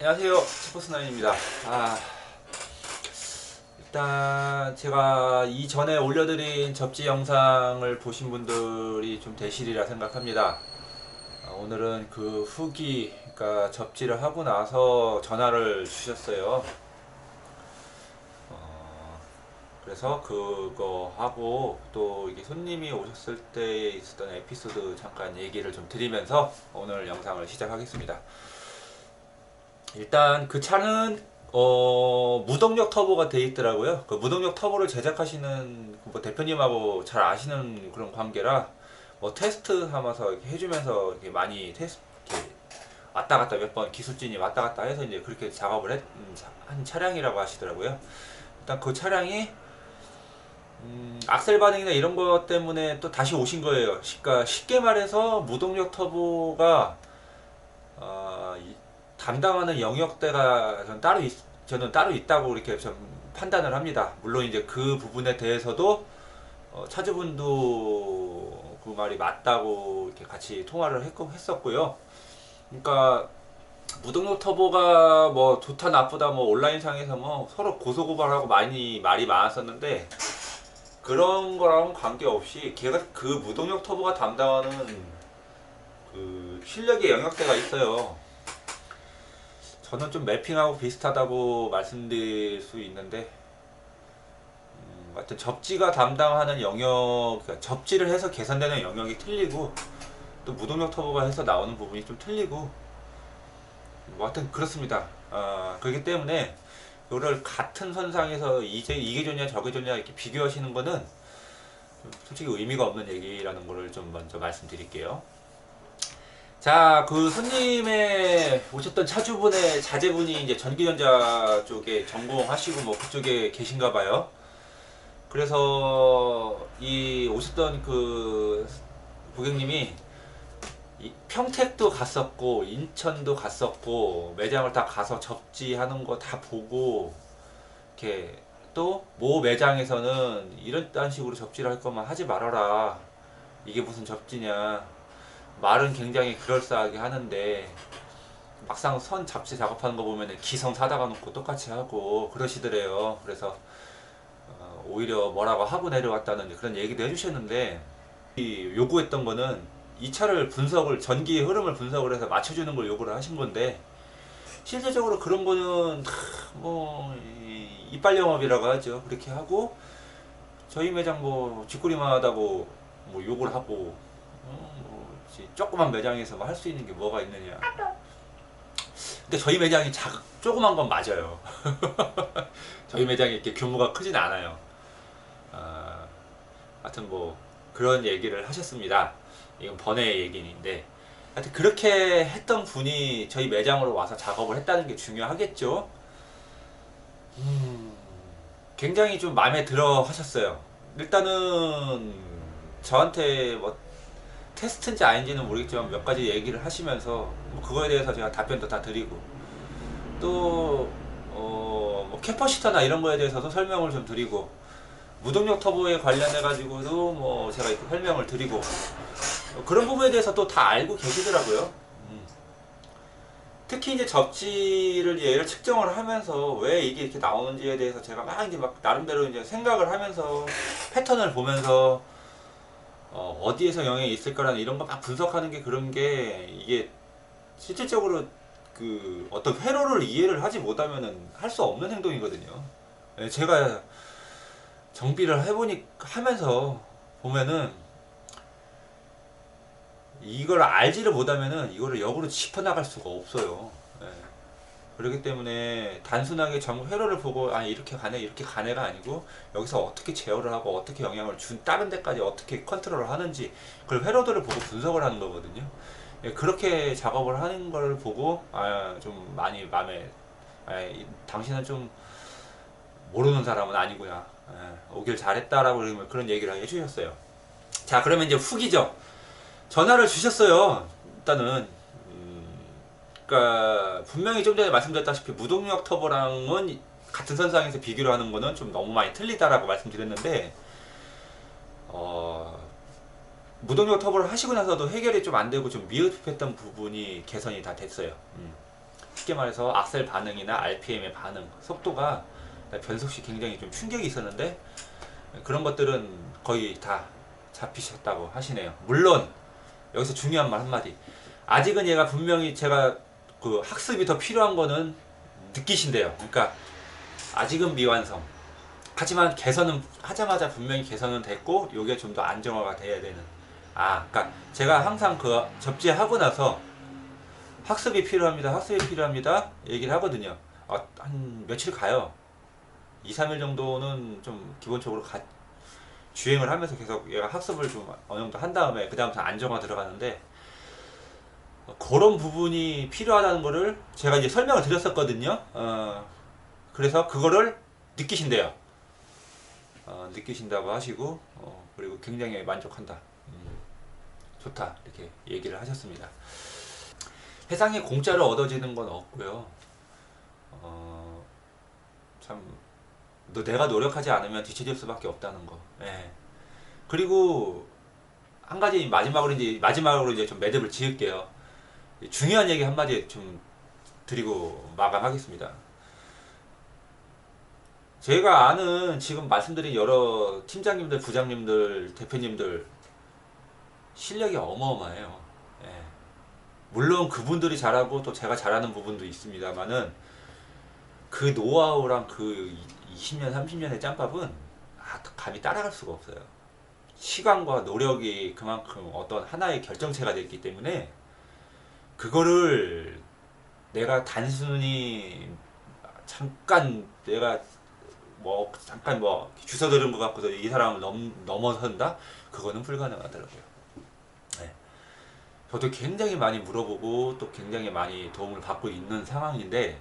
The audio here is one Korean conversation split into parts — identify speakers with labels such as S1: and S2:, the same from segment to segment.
S1: 안녕하세요. 스포츠나인입니다. 아 일단 제가 이전에 올려드린 접지 영상을 보신 분들이 좀 되시리라 생각합니다. 아, 오늘은 그 후기 그러니까 접지를 하고 나서 전화를 주셨어요 어, 그래서 그거 하고 또 이게 손님이 오셨을 때 있었던 에피소드 잠깐 얘기를 좀 드리면서 오늘 영상을 시작하겠습니다 일단 그 차는 어, 무동력 터보가 돼 있더라고요. 그 무동력 터보를 제작하시는 뭐 대표님하고 잘 아시는 그런 관계라 뭐 테스트 삼아서 이렇게 해주면서 이렇게 많이 테스트 왔다 갔다 몇 번 기술진이 왔다 갔다 해서 이제 그렇게 작업을 했, 음, 자- 한 차량이라고 하시더라고요. 일단 그 차량이 음, 악셀 반응이나 이런 것 때문에 또 다시 오신 거예요. 그러니까 쉽게 말해서 무동력 터보가 어, 이- 담당하는 영역대가 저는 따로 있, 저는 따로 있다고 이렇게 좀 판단을 합니다. 물론 이제 그 부분에 대해서도 어, 차주분도 그 말이 맞다고 이렇게 같이 통화를 했고 했었고요. 그러니까 무등록 터보가 뭐 좋다 나쁘다 뭐 온라인상에서 뭐 서로 고소고발하고 많이 말이 많았었는데 그런 거랑 관계없이 걔가 그 무동력 터보가 담당하는 그 실력의 영역대가 있어요. 저는 좀 매핑하고 비슷하다고 말씀드릴 수 있는데 음, 하여튼 접지가 담당하는 영역 그러니까 접지를 해서 계산되는 영역이 틀리고 또 무동력 터보가 해서 나오는 부분이 좀 틀리고 뭐 하여튼 그렇습니다 아, 그렇기 때문에 이거를 같은 선상에서 이제 이게 좋냐 저게 좋냐 이렇게 비교하시는 거는 좀 솔직히 의미가 없는 얘기라는 거를 좀 먼저 말씀드릴게요 자, 그 손님의 오셨던 차주분의 자제분이 이제 전기전자 쪽에 전공하시고 뭐 그쪽에 계신가 봐요. 그래서 이 오셨던 그 고객님이 이 평택도 갔었고 인천도 갔었고 매장을 다 가서 접지하는 거 다 보고 이렇게 또 모 매장에서는 이런 식으로 접지를 할 거면 하지 말아라. 이게 무슨 접지냐. 말은 굉장히 그럴싸하게 하는데 막상 선 잡지 작업하는 거 보면 기성 사다가 놓고 똑같이 하고 그러시더래요. 그래서 어, 오히려 뭐라고 하고 내려왔다는 그런 얘기도 해주셨는데 이 요구했던 거는 이 차를 분석을 전기 흐름을 분석을 해서 맞춰주는 걸 요구를 하신 건데 실제적으로 그런 거는 하, 뭐 이- 이빨 영업이라고 하죠. 그렇게 하고 저희 매장 뭐 쥐꼬리마다고 뭐 욕을 하고 어, 뭐 조그만 매장에서 뭐 할 수 있는 게 뭐가 있느냐. 근데 저희 매장이 작 조그만 건 맞아요. 저희 매장이 이렇게 규모가 크진 않아요. 아, 하여튼 뭐 그런 얘기를 하셨습니다. 이건 번외의 얘기인데 하여튼 그렇게 했던 분이 저희 매장으로 와서 작업을 했다는 게 중요하겠죠. 음, 굉장히 좀 마음에 들어 하셨어요. 일단은 저한테 뭐 테스트인지 아닌지는 모르겠지만 몇 가지 얘기를 하시면서 뭐 그거에 대해서 제가 답변도 다 드리고 또 어, 뭐 캐퍼시터나 이런 거에 대해서도 설명을 좀 드리고 무동력 터보에 관련해 가지고도 뭐 제가 이렇게 설명을 드리고 그런 부분에 대해서 또 다 알고 계시더라고요. 음. 특히 이제 접지를 얘를 측정을 하면서 왜 이게 이렇게 나오는지에 대해서 제가 막 이제 막 나름대로 이제 생각을 하면서 패턴을 보면서 어, 어디에서 영향이 있을 거라는 이런 거 막 분석하는 게 그런 게 이게 실질적으로 그 어떤 회로를 이해를 하지 못하면은 할 수 없는 행동이거든요. 예, 제가 정비를 해보니 하면서 보면은 이걸 알지를 못하면은 이거를 역으로 짚어나갈 수가 없어요. 예. 그렇기 때문에 단순하게 정 회로를 보고 아 이렇게 가네 이렇게 가네가 아니고 여기서 어떻게 제어를 하고 어떻게 영향을 준 다른 데까지 어떻게 컨트롤을 하는지 그걸 회로들을 보고 분석을 하는 거거든요. 예, 그렇게 작업을 하는 걸 보고 아 좀 많이 마음에 아, 이- 당신은 좀 모르는 사람은 아니구나 예, 오길 잘했다라고 그런 얘기를 해주셨어요. 자 그러면 이제 후기죠. 전화를 주셨어요. 일단은 음, 그러니까 분명히 좀 전에 말씀드렸다시피 무동력 터보랑은 같은 선상에서 비교를 하는 거는 좀 너무 많이 틀리다라고 말씀드렸는데 어, 무동력 터보를 하시고 나서도 해결이 좀 안 되고 좀 미흡했던 부분이 개선이 다 됐어요. 음. 쉽게 말해서 악셀 반응이나 RPM의 반응, 속도가 변속 시 굉장히 좀 충격이 있었는데 그런 것들은 거의 다 잡히셨다고 하시네요. 물론 여기서 중요한 말 한마디. 아직은 얘가 분명히 제가 그 학습이 더 필요한 거는 느끼신대요. 그러니까 아직은 미완성. 하지만 개선은 하자마자 분명히 개선은 됐고 요게 좀 더 안정화가 돼야 되는. 아, 그러니까 제가 항상 그 접지하고 나서 학습이 필요합니다. 학습이 필요합니다. 얘기를 하거든요. 아, 한 며칠 가요. 2, 3일 정도는 좀 기본적으로 가, 주행을 하면서 계속 얘가 학습을 좀 어느 정도 한 다음에 그 다음부터 안정화 들어가는데 어, 그런 부분이 필요하다는 거를 제가 이제 설명을 드렸었거든요. 어, 그래서 그거를 느끼신대요. 어, 느끼신다고 하시고 어, 그리고 굉장히 만족한다. 음, 좋다 이렇게 얘기를 하셨습니다. 세상에 공짜로 얻어지는 건 없고요. 어, 참, 너 내가 노력하지 않으면 뒤처질 수밖에 없다는 거. 예. 그리고 한 가지 마지막으로 이제 마지막으로 이제 좀 매듭을 지을게요. 중요한 얘기 한 마디 좀 드리고 마감하겠습니다. 제가 아는 지금 말씀드린 여러 팀장님들, 부장님들, 대표님들 실력이 어마어마해요. 예. 물론 그분들이 잘하고 또 제가 잘하는 부분도 있습니다만은 그 노하우랑 그 20년, 30년의 짬밥은 아, 감히 따라갈 수가 없어요. 시간과 노력이 그만큼 어떤 하나의 결정체가 됐기 때문에 그거를 내가 단순히 잠깐 내가 뭐 잠깐 뭐 주워 들은 것 같고서 이 사람을 넘, 넘어선다? 그거는 불가능하더라고요. 네. 저도 굉장히 많이 물어보고 또 굉장히 많이 도움을 받고 있는 상황인데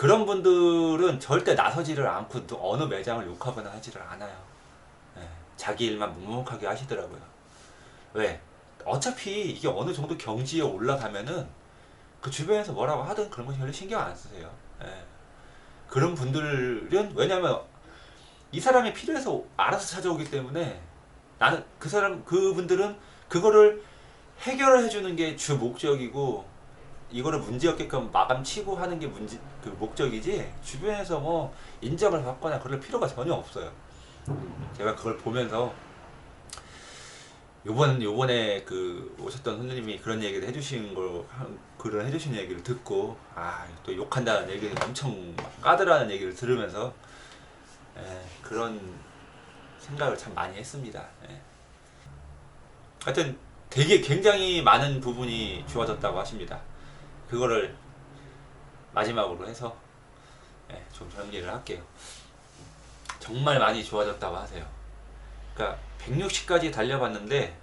S1: 그런 분들은 절대 나서지를 않고 또 어느 매장을 욕하거나 하지를 않아요. 네. 자기 일만 묵묵하게 하시더라고요. 왜? 어차피 이게 어느 정도 경지에 올라가면은 그 주변에서 뭐라고 하든 그런 거 별로 신경 안 쓰세요. 예. 그런 분들은 왜냐면 이 사람이 필요해서 알아서 찾아오기 때문에 나는 그 사람 그분들은 그거를 해결을 해주는 게 주 목적이고 이거를 문제 없게끔 마감 치고 하는 게 문제 그 목적이지 주변에서 뭐 인정을 받거나 그럴 필요가 전혀 없어요. 제가 그걸 보면서 요번 요번에 그 오셨던 손님이 그런 얘기를 해주신 걸 한- 그런 해주신 얘기를 듣고 아 또 욕한다는 얘기를 엄청 까드라는 얘기를 들으면서 예, 그런 생각을 참 많이 했습니다. 예. 하여튼 되게 굉장히 많은 부분이 좋아졌다고 하십니다. 그거를 마지막으로 해서 예, 좀 정리를 할게요. 정말 많이 좋아졌다고 하세요. 그러니까 160까지 달려봤는데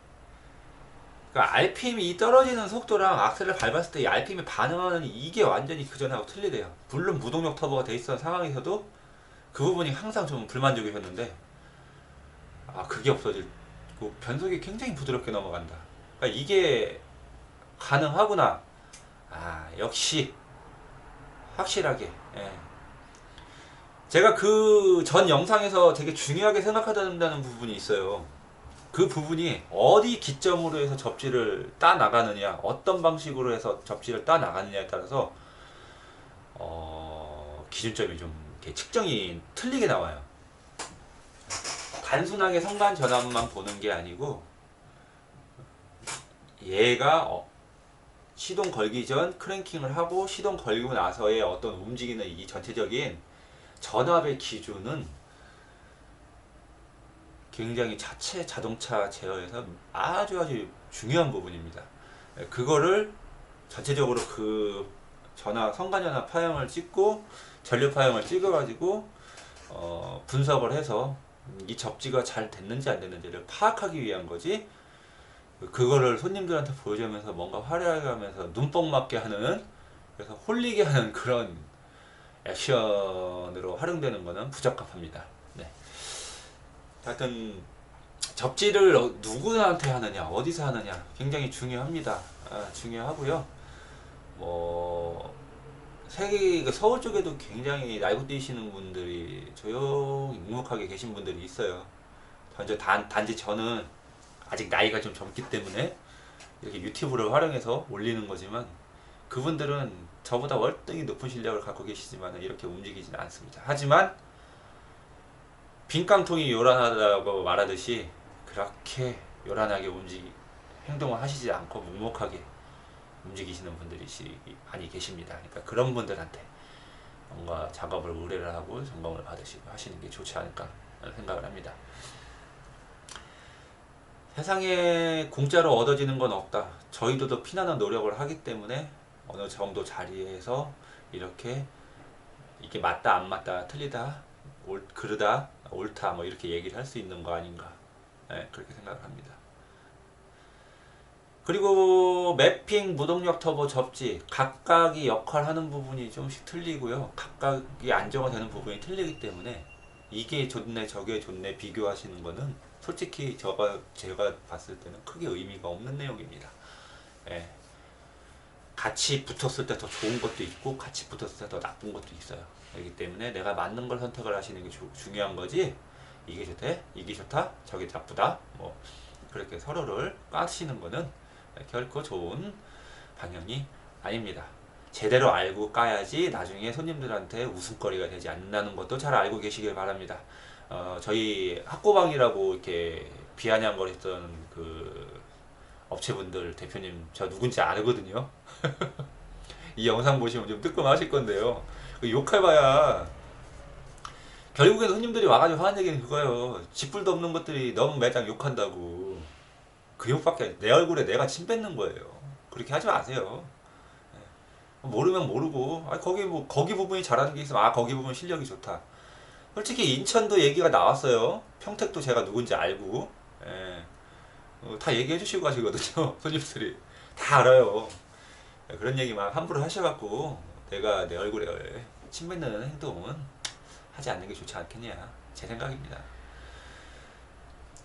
S1: 그러니까 RPM이 떨어지는 속도랑 악셀을 밟았을 때이 RPM이 반응하는 이게 완전히 그전하고 틀리대요. 물론 무동력 터보가 돼 있던 상황에서도 그 부분이 항상 좀 불만족이셨는데 아 그게 없어지고 변속이 굉장히 부드럽게 넘어간다. 그러니까 이게 가능하구나. 아 역시 확실하게. 예. 제가 그 전 영상에서 되게 중요하게 생각하다는 부분이 있어요. 그 부분이 어디 기점으로 해서 접지를 따 나가느냐, 어떤 방식으로 해서 접지를 따 나가느냐에 따라서 어, 기준점이 좀 측정이 틀리게 나와요. 단순하게 성간 전압만 보는 게 아니고 얘가 어, 시동 걸기 전 크랭킹을 하고 시동 걸고 나서의 어떤 움직이는 이 전체적인 전압의 기준은 굉장히 자체 자동차 제어에서 아주 아주 중요한 부분입니다. 예, 그거를 전체적으로 그 전압 성간전압 파형을 찍고 전류 파형을 찍어가지고 어, 분석을 해서 이 접지가 잘 됐는지 안 됐는지를 파악하기 위한 거지. 그거를 손님들한테 보여주면서 뭔가 화려하게 하면서 눈뽕 맞게 하는 그래서 홀리게 하는 그런 액션으로 활용되는 거는 부적합합니다. 네. 하여튼 접지를 어- 누구한테 하느냐, 어디서 하느냐 굉장히 중요합니다. 아, 중요하고요. 뭐 세계 그 서울 쪽에도 굉장히 날고 뛰시는 분들이 조용히 묵묵하게 계신 분들이 있어요. 단지 저는 아직 나이가 좀 젊기 때문에 이렇게 유튜브를 활용해서 올리는 거지만 그분들은 저보다 월등히 높은 실력을 갖고 계시지만 이렇게 움직이지는 않습니다. 하지만 빈깡통이 요란하다고 말하듯이 그렇게 요란하게 움직 행동을 하시지 않고 묵묵하게 움직이시는 분들이 시- 많이 계십니다. 그러니까 그런 분들한테 뭔가 작업을 의뢰를 하고 점검을 받으시고 하시는 게 좋지 않을까 생각을 합니다. 세상에 공짜로 얻어지는 건 없다. 저희도 더 피나는 노력을 하기 때문에 어느 정도 자리에서 이렇게 이게 맞다 안 맞다 틀리다 옳 그르다 옳다 뭐 이렇게 얘기를 할 수 있는 거 아닌가 네, 그렇게 생각을 합니다. 그리고 매핑, 무동력 터보, 접지 각각이 역할하는 부분이 조금씩 틀리고요. 각각이 안정화 되는 부분이 틀리기 때문에 이게 좋네 저게 좋네 비교하시는 거는 솔직히 저가 제가 봤을 때는 크게 의미가 없는 내용입니다. 예. 같이 붙었을 때 더 좋은 것도 있고 같이 붙었을 때 더 나쁜 것도 있어요. 그렇기 때문에 내가 맞는 걸 선택을 하시는 게 주- 중요한 거지. 이게 좋대, 이게 좋다, 저게 나쁘다. 뭐 그렇게 서로를 까시는 거는 결코 좋은 방향이 아닙니다. 제대로 알고 까야지 나중에 손님들한테 웃음거리가 되지 않는다는 것도 잘 알고 계시길 바랍니다. 어, 저희 학고방이라고 이렇게 비아냥거렸던 그 업체분들 대표님 저 누군지 아거든요. 이 영상 보시면 좀 뜨끔하실 건데요. 그 욕해봐야 결국엔 손님들이 와가지고 하는 얘기는 그거예요. 짓불도 없는 것들이 너무 매장 욕한다고. 그 욕밖에 내 얼굴에 내가 침 뱉는 거예요. 그렇게 하지 마세요. 예. 모르면 모르고 아 거기 뭐 거기 부분이 잘하는 게 있으면 아 거기 부분 실력이 좋다. 솔직히 인천도 얘기가 나왔어요. 평택도 제가 누군지 알고 예. 어, 다 얘기해 주시고 가시거든요. 손님들이 다 알아요. 예, 그런 얘기 막 함부로 하셔갖고 내가 내 얼굴에 침 뱉는 행동은 하지 않는 게 좋지 않겠냐 제 생각입니다.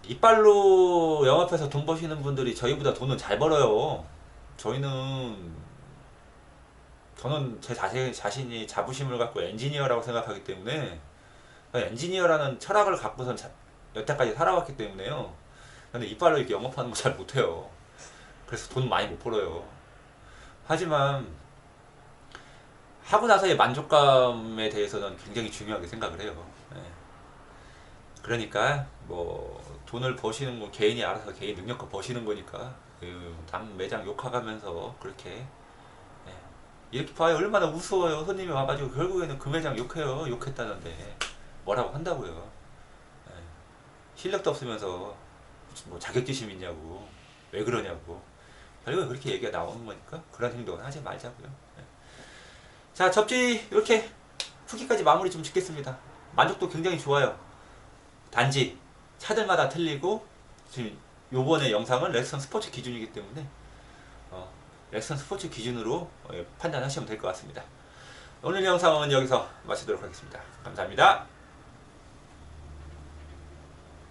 S1: 이빨로 영업해서 돈 버시는 분들이 저희보다 돈은 잘 벌어요. 저희는 저는 제 자신, 자신이 자부심을 갖고 엔지니어라고 생각하기 때문에 엔지니어라는 철학을 갖고선 자- 여태까지 살아왔기 때문에요. 근데 이빨로 이렇게 영업하는 거 잘 못해요. 그래서 돈 많이 못 벌어요. 하지만 하고 나서의 만족감에 대해서는 굉장히 중요하게 생각을 해요. 예. 그러니까 뭐 돈을 버시는 건 개인이 알아서 개인 능력껏 버시는 거니까 그남 매장 욕하가면서 그렇게 예. 이렇게 봐요. 얼마나 우스워요. 손님이 와가지고 결국에는 그 매장 욕해요. 욕했다는데. 뭐라고 한다고요. 예. 실력도 없으면서 뭐 자격지심 있냐고. 왜 그러냐고. 결국에 그렇게 얘기가 나오는 거니까 그런 행동은 하지 말자고요. 예. 자 접지 이렇게 후기까지 마무리 좀 짓겠습니다. 만족도 굉장히 좋아요. 단지 차들마다 틀리고 지금 요번에 영상은 렉선 스포츠 기준이기 때문에 어, 렉선 스포츠 기준으로 어, 판단하시면 될 것 같습니다. 오늘 영상은 여기서 마치도록 하겠습니다. 감사합니다.